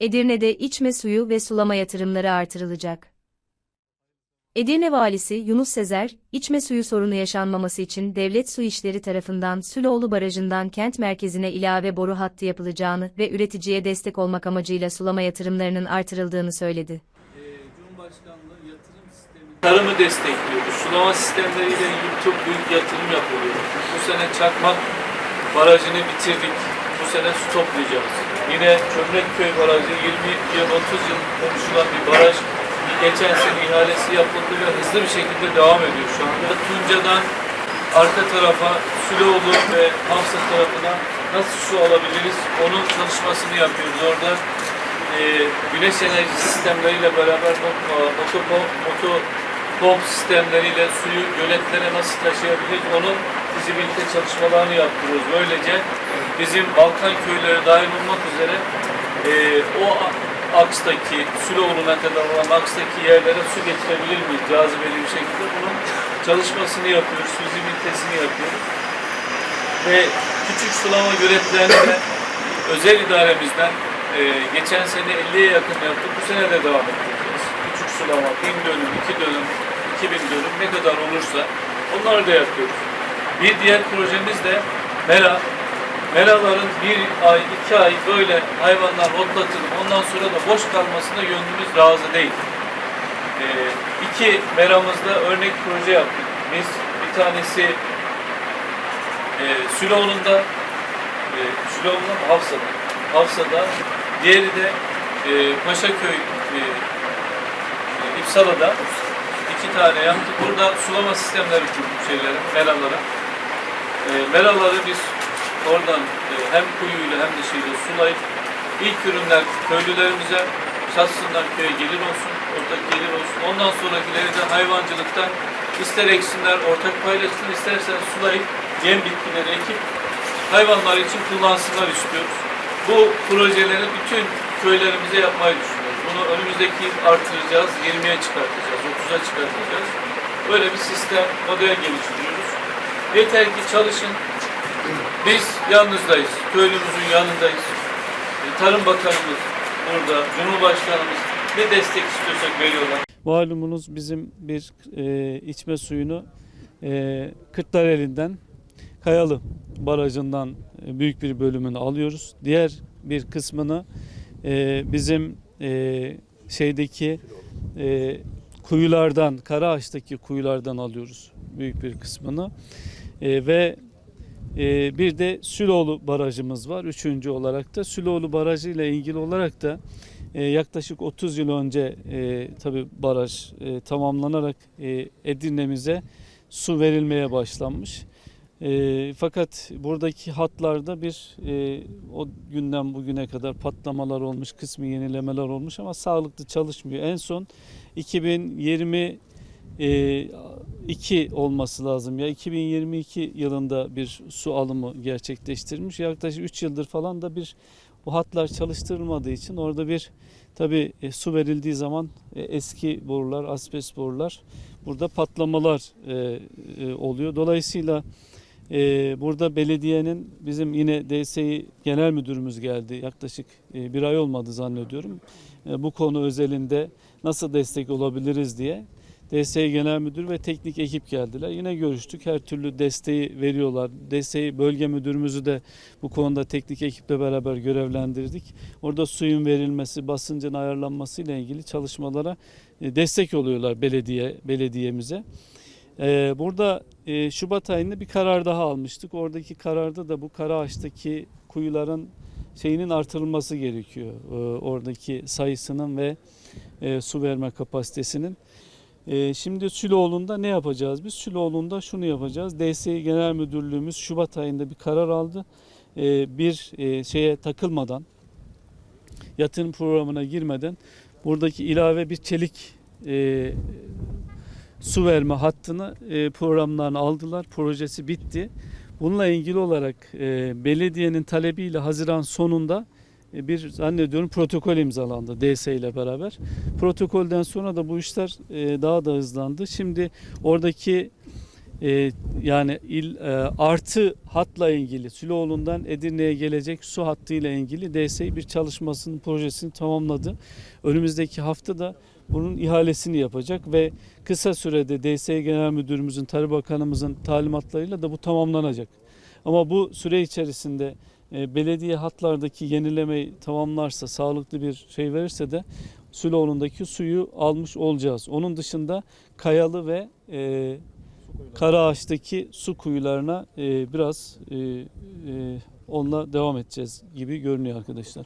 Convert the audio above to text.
Edirne'de içme suyu ve sulama yatırımları artırılacak. Edirne Valisi Yunus Sezer, içme suyu sorunu yaşanmaması için Devlet Su İşleri tarafından Süloğlu Barajı'ndan kent merkezine ilave boru hattı yapılacağını ve üreticiye destek olmak amacıyla sulama yatırımlarının artırıldığını söyledi. Ee, Cumhurbaşkanlığı yatırım sistemi tarımı destekliyoruz. Sulama sistemleriyle ilgili çok büyük yatırım yapılıyor. Bu sene Çakmak Barajı'nı bitirdik. Bu sene su toplayacağız. Yine Çömrekköy Barajı 20 yıl 30 yıl konuşulan bir baraj. Geçen sene ihalesi yapıldı ve hızlı bir şekilde devam ediyor şu anda. Tunca'dan arka tarafa Süloğlu ve Hamsa tarafına nasıl su alabiliriz onun çalışmasını yapıyoruz. Orada e, güneş enerji sistemleriyle beraber motopomp, motopomp sistemleriyle suyu göletlere nasıl taşıyabiliriz onun fizibilite çalışmalarını yaptırıyoruz. Böylece bizim Balkan köyleri dahil olmak üzere e, o akstaki, Süloğlu'na kadar olan akstaki yerlere su getirebilir miyiz cazibeli bir şekilde? Bunun çalışmasını yapıyoruz, fizibilitesini yapıyoruz ve küçük sulama göletlerini de özel idaremizden e, geçen sene 50'ye yakın yaptık. Bu sene de devam edeceğiz. Küçük sulama, 1000 dönüm, 2 dönüm, 2000 dönüm ne kadar olursa onları da yapıyoruz. Bir diğer projemiz de Mera. Meraların bir ay, iki ay böyle hayvanlar otlatılıp ondan sonra da boş kalmasına gönlümüz razı değil. E, iki meramızda örnek proje yaptık. Biz bir tanesi e, Süloğlu'nda e, Süloğlu'nda mı? Hafsa'da. Hafsa'da. Diğeri de e, Paşaköy e, e, İpsala'da iki tane yaptık. Burada sulama sistemleri kurduk şeylere, meralara. E, meraları biz oradan e, hem kuyuyla hem de şeyle sulayıp ilk ürünler köylülerimize satsınlar köye gelir olsun, ortak gelir olsun. Ondan sonrakileri de hayvancılıktan ister eksinler, ortak paylaşsın, istersen sulayıp yem bitkileri ekip hayvanlar için kullansınlar istiyoruz. Bu projeleri bütün köylerimize yapmayı düşünüyoruz. Bunu önümüzdeki yıl artıracağız, 20'ye çıkartacağız, 30'a çıkartacağız. Böyle bir sistem, model geliştiriyoruz. Yeter ki çalışın. Biz yalnızdayız, köylümüzün yanındayız. E, Tarım Bakanımız burada, Cumhurbaşkanımız ne destek istiyorsak veriyorlar. Malumunuz bizim bir e, içme suyunu e, Kırklareli'nden Kayalı Barajı'ndan e, büyük bir bölümünü alıyoruz. Diğer bir kısmını e, bizim e, şeydeki e, kuyulardan, Karaağaç'taki kuyulardan alıyoruz büyük bir kısmını. E, ve e, bir de Süloğlu Barajımız var. Üçüncü olarak da Süloğlu Barajı ile ilgili olarak da e, yaklaşık 30 yıl önce e, tabi baraj e, tamamlanarak Edirne'mize su verilmeye başlanmış. Fakat buradaki hatlarda bir o günden bugüne kadar patlamalar olmuş, kısmi yenilemeler olmuş ama sağlıklı çalışmıyor. En son 2020 e, 2 olması lazım ya 2022 yılında bir su alımı gerçekleştirmiş. Yaklaşık 3 yıldır falan da bir bu hatlar çalıştırılmadığı için orada bir tabi su verildiği zaman e, eski borular, asbest borular burada patlamalar e, e, oluyor. Dolayısıyla e, burada belediyenin bizim yine DSİ genel müdürümüz geldi. Yaklaşık e, bir ay olmadı zannediyorum. E, bu konu özelinde nasıl destek olabiliriz diye. DSİ Genel Müdür ve teknik ekip geldiler. Yine görüştük. Her türlü desteği veriyorlar. DSİ Bölge Müdürümüzü de bu konuda teknik ekiple beraber görevlendirdik. Orada suyun verilmesi, basıncın ayarlanması ile ilgili çalışmalara e, destek oluyorlar belediye belediyemize. E, Burada e, Şubat ayında bir karar daha almıştık. Oradaki kararda da bu Karaağaç'taki kuyuların şeyinin artırılması gerekiyor. Oradaki sayısının ve su verme kapasitesinin. Ee, şimdi Süloğlu'nda ne yapacağız biz? Süloğlu'nda şunu yapacağız. DSİ Genel Müdürlüğümüz Şubat ayında bir karar aldı. Ee, bir e, şeye takılmadan, yatırım programına girmeden buradaki ilave bir çelik e, su verme hattını e, programlarını aldılar. Projesi bitti. Bununla ilgili olarak e, belediyenin talebiyle Haziran sonunda e, bir zannediyorum protokol imzalandı DS ile beraber. Protokolden sonra da bu işler e, daha da hızlandı. Şimdi oradaki e, yani il e, artı hatla ilgili Süloğlu'ndan Edirne'ye gelecek su hattıyla ilgili DSİ bir çalışmasının projesini tamamladı. Önümüzdeki hafta da bunun ihalesini yapacak ve kısa sürede DSİ Genel Müdürümüzün, Tarım Bakanımızın talimatlarıyla da bu tamamlanacak. Ama bu süre içerisinde e, belediye hatlardaki yenilemeyi tamamlarsa, sağlıklı bir şey verirse de Süloğlu'ndaki suyu almış olacağız. Onun dışında Kayalı ve e, Karaağaç'taki su kuyularına e, biraz e, e, onunla devam edeceğiz gibi görünüyor arkadaşlar.